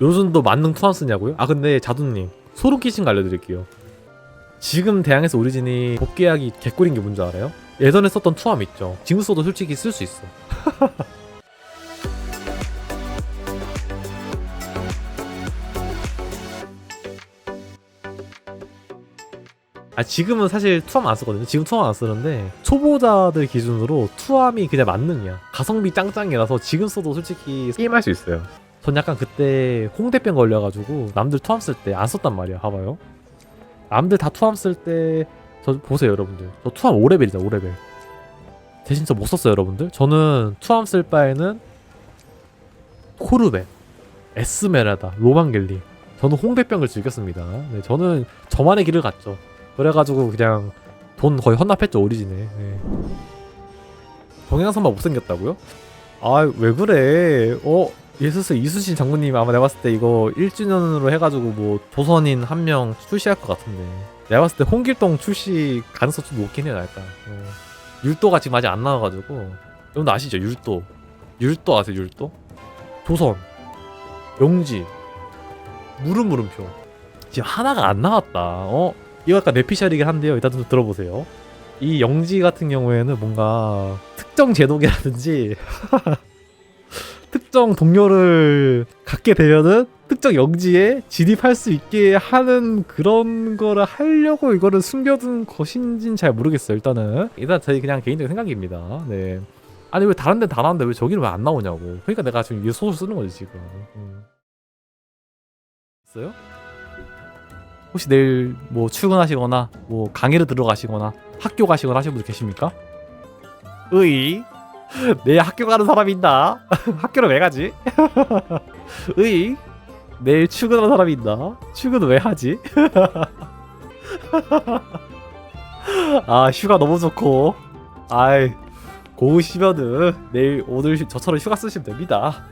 요즘도 만능 투안 쓰냐고요? 아 근데 자두님 소름 끼친 거 알려드릴게요. 지금 대항에서 오리진이 복귀하기 개꿀인 게 뭔지 알아요? 예전에 썼던 투함 있죠? 지금 써도 솔직히 쓸 수 있어. 아 지금은 사실 투함 안 쓰거든요. 지금 투함 안 쓰는데 초보자들 기준으로 투함이 그냥 만능이야. 가성비 짱짱이라서 지금 써도 솔직히 게임할 수 있어요 전 약간 그때 홍대병 걸려가지고 남들 투함 쓸 때 안 썼단 말이야 봐봐요. 남들 다 투함 쓸 때 저 보세요 여러분들. 저 투함 5레벨이다 5레벨. 대신 저 못 썼어요 여러분들. 저는 투함 쓸 바에는 코르벳 에스메라다 로망겔리. 저는 홍대병을 즐겼습니다. 네, 저는 저만의 길을 갔죠. 그래가지고 그냥 돈 거의 헌납했죠 오리진에. 네. 동양선만 못생겼다고요? 아 왜 그래? 어 예수스 이수신 장군님 아마 내가 봤을 때 이거 1주년으로 해가지고 뭐 조선인 한 명 출시할 것 같은데. 내가 봤을 때 홍길동 출시 가능성 좀 높긴 해요 약간 어. 율도가 지금 아직 안 나와가지고. 여러분 아시죠? 율도. 율도 아세요 율도? 조선. 용지. 물음 물음표. 지금 하나가 안 나왔다. 어? 이거 약간 내피셜이긴 한데요. 일단 좀 들어보세요. 이 영지 같은 경우에는 뭔가 특정 제독이라든지 특정 동료를 갖게 되면은 특정 영지에 진입할 수 있게 하는 그런 거를 하려고 이거를 숨겨둔 것인지는 잘 모르겠어요 일단은 일단 저희 그냥 개인적인 생각입니다 네 아니 왜 다른 데는 다 나오는데 왜 저기는 왜 안 나오냐고 그러니까 내가 지금 이 소설 쓰는 거지 지금 음. 있어요? 혹시 내일 뭐 출근하시거나 뭐 강의를 들어가시거나 학교 가시거나 하시는 분 계십니까? 으이 내일 학교 가는 사람이 있나? 학교를 왜 가지? 으이 내일 출근하는 사람이 있나? 출근을 왜 하지? 아 휴가 너무 좋고 아이 고우시면은 내일 오늘 휴- 저처럼 휴가 쓰시면 됩니다